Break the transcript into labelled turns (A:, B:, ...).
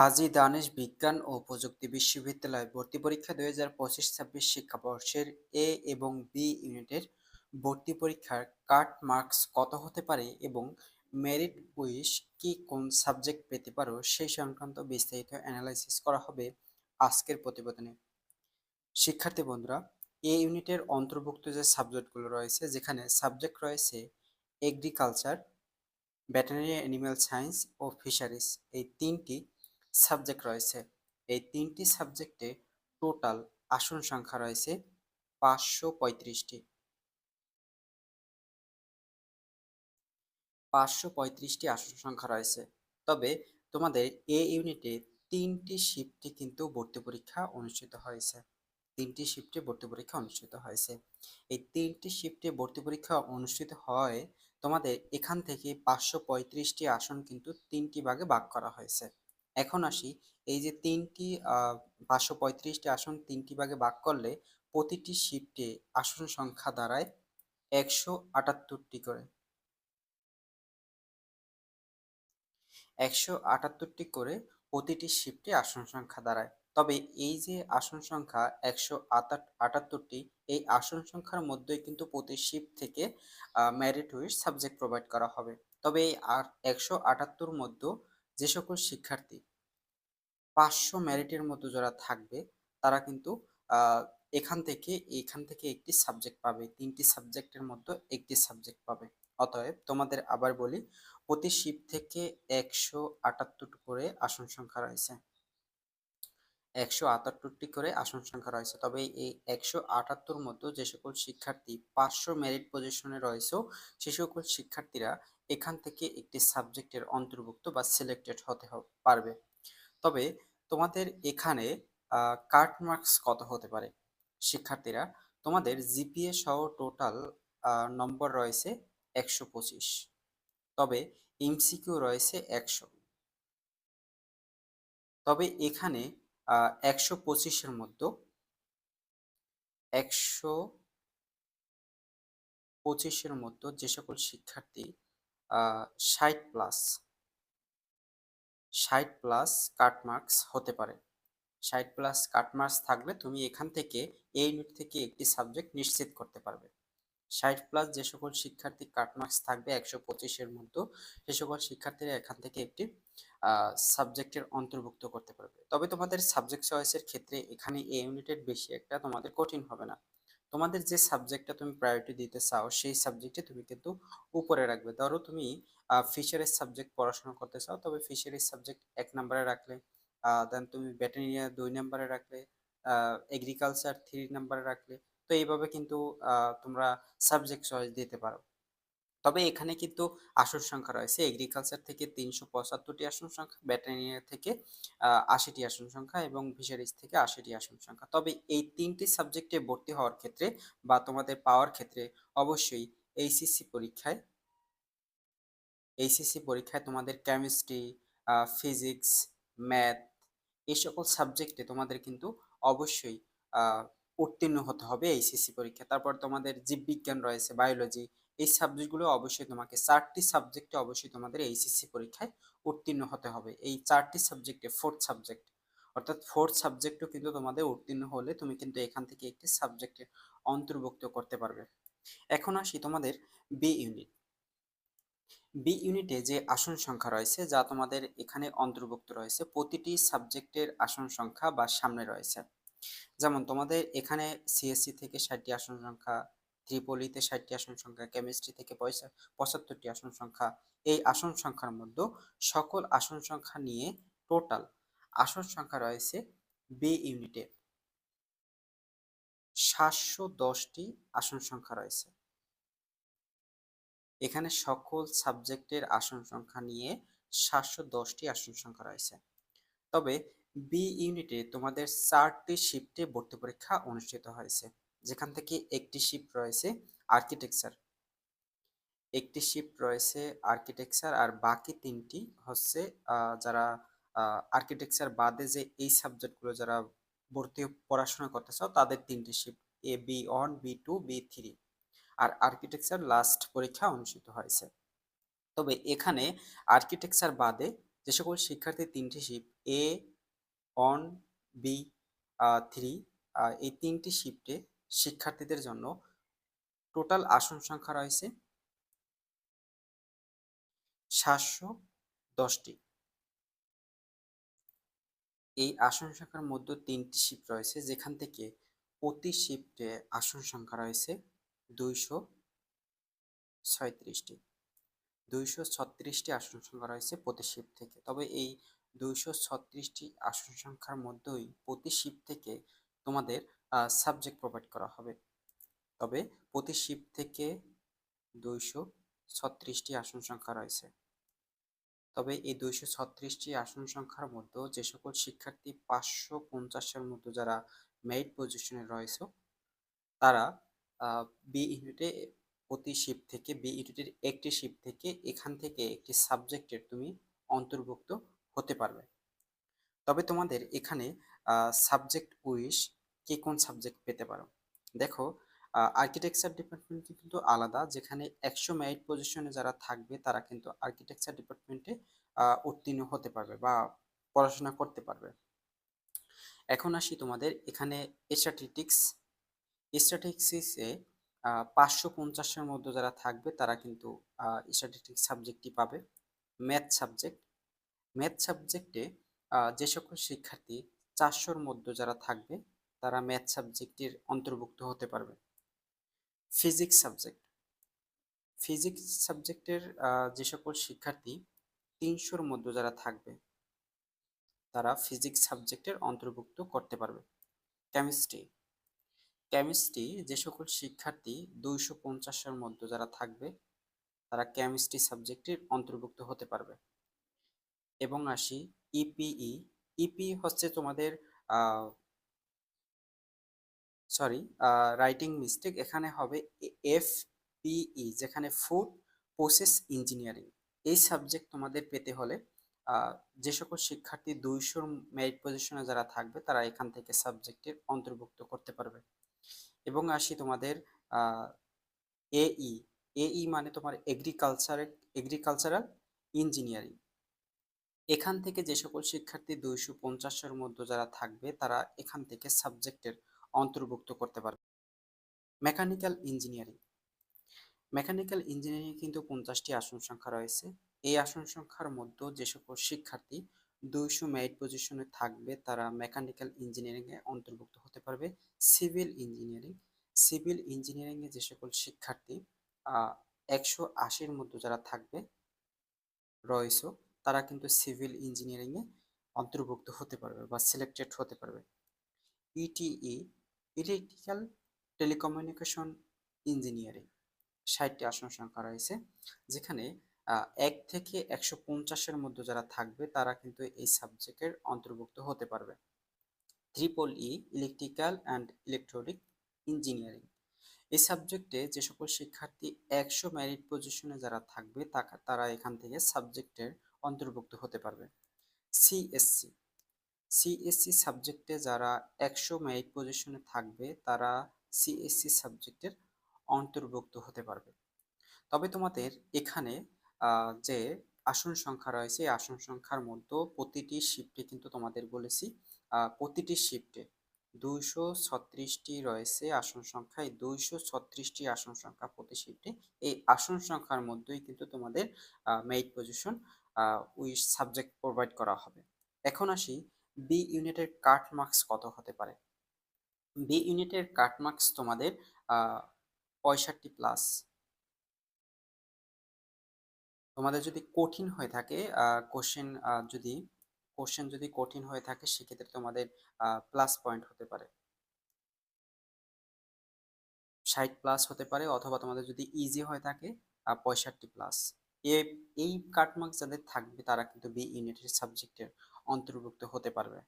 A: কাজী দানেশ বিজ্ঞান ও প্রযুক্তি বিশ্ববিদ্যালয় ভর্তি পরীক্ষা দুই হাজার পঁচিশ ছাব্বিশ শিক্ষাবর্ষের এ এবং বি ইউনিটের ভর্তি পরীক্ষার কাট মার্কস কত হতে পারে এবং মেরিট উইশ কি কোন সাবজেক্ট পেতে পারো সেই সংক্রান্ত বিস্তারিত অ্যানালাইসিস করা হবে আজকের প্রতিবেদনে। শিক্ষার্থী বন্ধুরা, এ ইউনিটের অন্তর্ভুক্ত যে সাবজেক্টগুলো রয়েছে, যেখানে সাবজেক্ট রয়েছে এগ্রিকালচার ভেটেরিনারি অ্যানিম্যাল সায়েন্স ও ফিশারিজ এই তিনটি সাবজেক্ট রয়েছে। এই তিনটি সাবজেক্টে টোটাল আসন সংখ্যা রয়েছে পাঁচশো পঁয়ত্রিশটি। পাঁচশো পঁয়ত্রিশটি আসন সংখ্যা রয়েছে। তবে তোমাদের এ ইউনিটে তিনটি শিফটে কিন্তু ভর্তি পরীক্ষা অনুষ্ঠিত হয়েছে। তিনটি শিফটে ভর্তি পরীক্ষা অনুষ্ঠিত হয়েছে। এই তিনটি শিফটে ভর্তি পরীক্ষা অনুষ্ঠিত হয় তোমাদের এখান থেকে পাঁচশো পঁয়ত্রিশটি আসন কিন্তু তিনটি ভাগে ভাগ করা হয়েছে। এখন আসি, এই যে তিনটি পাঁচশো পঁয়ত্রিশটি আসন তিনটি ভাগে ভাগ করলে প্রতিটি শিফটে আসন সংখ্যা দাঁড়ায় একশো আটাত্তরটি করে। একশো আটাত্তরটি করে প্রতিটি শিফটে আসন সংখ্যা দাঁড়ায়। তবে এই যে আসন সংখ্যা একশো আটাত্তরটি, এই আসন সংখ্যার মধ্যেই কিন্তু প্রতি শিফট থেকে ম্যারিট উইস সাবজেক্ট প্রোভাইড করা হবে। তবে এই একশো আটাত্তর মধ্যে যে সকল শিক্ষার্থী পাঁচশো মেরিটের মতো যারা থাকবে, তারা কিন্তু এখান থেকে এখান থেকে একটি সাবজেক্ট পাবে, তিনটি সাবজেক্টের মধ্যে একটি সাবজেক্ট পাবে। অতএব তোমাদের আবার বলি, প্রতি শিপ থেকে একশো আটাত্তর করে আসন সংখ্যা রয়েছে। একশো আটাত্তরটি করে আসন সংখ্যা রয়েছে। তবে এই একশো আটাত্তর মতো যে সকল শিক্ষার্থী পাঁচশো মেরিট পজিশনে রয়েছে, সে সকল শিক্ষার্থীরা এখান থেকে একটি সাবজেক্টের অন্তর্ভুক্ত বা সিলেক্টেড হতে পারবে। তবে তোমাদের এখানে কাট মার্কস কত হতে পারে? শিক্ষার্থীরা, তোমাদের জিপিএ সহ টোটাল নম্বর রয়েছে একশো পঁচিশ। তবে এমসিকিউ রয়েছে একশো। তবে এখানে একশো পঁচিশের মধ্যে একশো পঁচিশের মধ্যে যে সকল শিক্ষার্থী ষাট প্লাস ষাট প্লাস কাটমার্কস হতে পারে। ষাট প্লাস কাটমার্কস থাকলে তুমি এখান থেকে এই ইউনিট থেকে একটি সাবজেক্ট নিশ্চিত করতে পারবে। ষাট প্লাস যে সকল শিক্ষার্থী কাটমার্কস থাকবে একশো পঁচিশের মধ্যে সে সকল শিক্ষার্থীরা এখান থেকে একটি সাবজেক্টের অন্তর্ভুক্ত করতে পারবে। তবে তোমাদের সাবজেক্ট চয়েসের ক্ষেত্রে এখানে এই ইউনিটের বেশি একটা তোমাদের কঠিন হবে না। তোমাদের যে সাবজেক্টটা তুমি প্রায়োরিটি দিতে চাও, সেই সাবজেক্টে তুমি কিন্তু উপরে রাখবে। ধরো তুমি ফিশারিজ সাবজেক্ট পড়াশোনা করতে চাও, তবে ফিশারিজ সাবজেক্ট এক নম্বরে রাখলে দেন তুমি ব্যাটেরিয়া দুই নম্বরে রাখলে এগ্রিকালচার থ্রি নম্বরে রাখলে, তো এইভাবে কিন্তু তোমরা সাবজেক্ট চয়েস দিতে পারো। তবে এখানে কিন্তু আসন সংখ্যা রয়েছে। এগ্রিকালচার থেকে তিনশো পঁচাত্তরটি আসন সংখ্যা ব্যাটারিয়া থেকে আশিটি আসন সংখ্যা এবং ফিশারিজ থেকে আশিটি আসন সংখ্যা। তবে এই তিনটি সাবজেক্টে ভর্তি হওয়ার ক্ষেত্রে বা তোমাদের পাওয়ার ক্ষেত্রে অবশ্যই এইচএসসি পরীক্ষায় এইচএসসি পরীক্ষায় তোমাদের কেমিস্ট্রি ফিজিক্স ম্যাথ এই সকল সাবজেক্টে তোমাদের কিন্তু অবশ্যই উত্তীর্ণ হতে হবে এইচএসসি পরীক্ষা তারপর তোমাদের জীববিজ্ঞান রয়েছে বায়োলজি এই সাবজেক্টগুলো অবশ্যই তোমাকে, চারটি সাবজেক্টে অবশ্যই তোমাদের এইচএসসি পরীক্ষায় উত্তীর্ণ হতে হবে। এই চারটি সাবজেক্টে ফোর্থ সাবজেক্ট অর্থাৎ ফোর্থ সাবজেক্টও কিন্তু তোমাদের উত্তীর্ণ হলে তুমি কিন্তু এখান থেকে একটি সাবজেক্টে অন্তর্ভুক্ত করতে পারবে। এখন আসি তোমাদের বি ইউনিট বি ইউনিটে যে আসন সংখ্যা রয়েছে, যা তোমাদের এখানে অন্তর্ভুক্ত রয়েছে, প্রতিটি সাবজেক্টের আসন সংখ্যা বা সামনে রয়েছে। যেমন তোমাদের এখানে সিএসসি থেকে ষাটটি আসন সংখ্যা ত্রিপলিতে ষাটটি আসন সংখ্যা কেমিস্ট্রি থেকে পঁচাত্তরটি আসন সংখ্যা। এই আসন সংখ্যার মধ্যে সকল আসন সংখ্যা নিয়ে টোটাল আসন সংখ্যা রয়েছে বি ইউনিটে সাতশো দশটি আসন সংখ্যা রয়েছে। এখানে সকল সাবজেক্টের আসন সংখ্যা নিয়ে সাতশো দশটি আসন সংখ্যা রয়েছে। তবে বি ইউনিটে তোমাদের চারটি শিফটে ভর্তি পরীক্ষা অনুষ্ঠিত হয়েছে। যেখান থেকে একটি শিফট রয়েছে আর্কিটেকচার একটি শিফট রয়েছে আর্কিটেকচার আর বাকি তিনটি হচ্ছে যারা আর্কিটেকচার বাদে যে এই সাবজেক্টগুলো যারা ভর্তি পড়াশোনা করতে চাও তাদের তিনটি shift A B one B two B three R architecture last পরীক্ষা অনুষ্ঠিত হয়েছে। তবে এখানে আর্কিটেকচার বাদে যে সকল শিক্ষার্থী তিনটি shift A one B three এই তিনটি শিফটে শিক্ষার্থীদের জন্য টোটাল আসন সংখ্যা রয়েছে সাতশো দশটি। এই আসন সংখ্যার মধ্যে তিনটি শিফট রয়েছে, যেখান থেকে প্রতি শিফটে আসন সংখ্যা রয়েছে দুইশো ছয়ত্রিশটি। দুইশো ছত্রিশটি আসন সংখ্যা রয়েছে প্রতি শিফট থেকে। তবে এই দুইশো ছত্রিশটি আসন সংখ্যার মধ্যেই প্রতি শিফট থেকে তোমাদের সাবজেক্ট প্রোভাইড করা হবে। তবে প্রতি শিফট থেকে দুইশো ছত্রিশটি আসন সংখ্যা রয়েছে। তবে এই দুইশো ছত্রিশটি আসন সংখ্যার মধ্যে যে সকল শিক্ষার্থী পাঁচশো পঞ্চাশের মতো যারা মেরিট পজিশনে রয়েছে, তারা বি ইউনিটে প্রতি শিফট থেকে বি ইউনিটের একটি শিফট থেকে এখান থেকে একটি সাবজেক্টের তুমি অন্তর্ভুক্ত হতে পারবে। তবে তোমাদের এখানে সাবজেক্ট উইশ কে কোন সাবজেক্ট পেতে পারো? দেখো আর্কিটেকচার ডিপার্টমেন্ট কিন্তু আলাদা। যেখানে একশো মেরিট পজিশনে যারা থাকবে, তারা কিন্তু আর্কিটেকচার ডিপার্টমেন্টে উত্তীর্ণ হতে পারবে বা পড়াশোনা করতে পারবে। এখন আসি তোমাদের এখানে স্ট্যাটিস্টিক্স স্ট্যাটিস্টিক্সে পাঁচশো পঞ্চাশের মধ্যে যারা থাকবে, তারা কিন্তু স্ট্যাটিস্টিক্স সাবজেক্টটি পাবে। ম্যাথ সাবজেক্ট ম্যাথ সাবজেক্টে যে সকল শিক্ষার্থী চারশোর মধ্যে যারা থাকবে তারা ম্যাথ সাবজেক্টের অন্তর্ভুক্ত হতে পারবে। ফিজিক্স সাবজেক্ট ফিজিক্স সাবজেক্টের যে সকল শিক্ষার্থী তিনশোর মধ্যে যারা থাকবে তারা ফিজিক্স সাবজেক্টের অন্তর্ভুক্ত করতে পারবে। কেমিস্ট্রি কেমিস্ট্রি যে সকল শিক্ষার্থী দুইশো পঞ্চাশের মধ্যে যারা থাকবে তারা কেমিস্ট্রি সাবজেক্টের অন্তর্ভুক্ত হতে পারবে। এবং আসি ইপিই ইপি e, e হচ্ছে তোমাদের সরি রাইটিং মিস্টেক এখানে হবে এফ পিই যেখানে ফুড প্রসেস ইঞ্জিনিয়ারিং এই সাবজেক্ট তোমাদের পেতে হলে যে সকল শিক্ষার্থী দুইশোর মেরিট পজিশনে যারা থাকবে, তারা এখান থেকে সাবজেক্টের অন্তর্ভুক্ত করতে পারবে। এবং আসি তোমাদের এই এই মানে তোমার এগ্রিকালচার এগ্রিকালচারাল ইঞ্জিনিয়ারিং এখান থেকে যে সকল শিক্ষার্থী দুইশো পঞ্চাশের মধ্যে যারা থাকবে, তারা এখান থেকে সাবজেক্টের অন্তর্ভুক্ত করতে পারবে। মেকানিক্যাল ইঞ্জিনিয়ারিং মেকানিক্যাল ইঞ্জিনিয়ারিং কিন্তু পঞ্চাশটি আসন সংখ্যা রয়েছে। এই আসন সংখ্যার মধ্যে যে সকল শিক্ষার্থী দুইশো মেরিট পজিশনে থাকবে, তারা মেকানিক্যাল ইঞ্জিনিয়ারিংয়ে অন্তর্ভুক্ত হতে পারবে। সিভিল ইঞ্জিনিয়ারিং সিভিল ইঞ্জিনিয়ারিংয়ে যে সকল শিক্ষার্থী একশো আশির মধ্যে যারা থাকবে, রয়েছে, তারা কিন্তু সিভিল ইঞ্জিনিয়ারিংয়ে অন্তর্ভুক্ত হতে পারবে বা সিলেক্টেড হতে পারবে। ইটিই ইলেকট্রিক্যাল টেলিকমিউনিকেশন ইঞ্জিনিয়ারিং ষাটটি আসন সংখ্যা রয়েছে, যেখানে এক থেকে একশো পঞ্চাশের মধ্যে যারা থাকবে তারা কিন্তু এই সাবজেক্টের অন্তর্ভুক্ত হতে পারবে। Triple E, electrical and electronic engineering. এই সাবজেক্টে যে সকল শিক্ষার্থী একশো মেরিট পজিশনে যারা থাকবে তারা এখান থেকে সাবজেক্টের অন্তর্ভুক্ত হতে পারবে। সিএসসি সিএসসি সাবজেক্টে যারা একশো মেরিট পজিশনে থাকবে, তারা সিএসসি সাবজেক্টের অন্তর্ভুক্ত হতে পারবে। তবে তোমাদের এখানে যে আসন সংখ্যা রয়েছে, এই আসন সংখ্যার মধ্যে প্রতিটি শিফটে কিন্তু তোমাদের বলেছি প্রতিটি শিফটে দুইশো ছত্রিশটি রয়েছে আসন সংখ্যা, এই দুইশো ছত্রিশটি আসন সংখ্যা প্রতি শিফটে এই আসন সংখ্যার মধ্যেই কিন্তু তোমাদের মেরিট পজিশন উই সাবজেক্ট প্রোভাইড করা হবে। এখন আসি বি ইউনিটের কাট মার্কস কত হতে পারে? বি ইউনিটের কাট মার্কস তোমাদের পঁয়ষট্টি প্লাস। তোমাদের যদি কঠিন হয়ে থাকে কোশ্চেন যদি কোশ্চেন যদি কঠিন হয়ে থাকে, সেক্ষেত্রে তোমাদের প্লাস পয়েন্ট হতে পারে। ষাট প্লাস হতে পারে, অথবা তোমাদের যদি ইজি হয়ে থাকে পঁয়ষট্টি প্লাস এই কাটমার্ক যাদের থাকবে, তারা কিন্তু বি ইউনিটের সাবজেক্টের অন্তর্ভুক্ত হতে পারবে।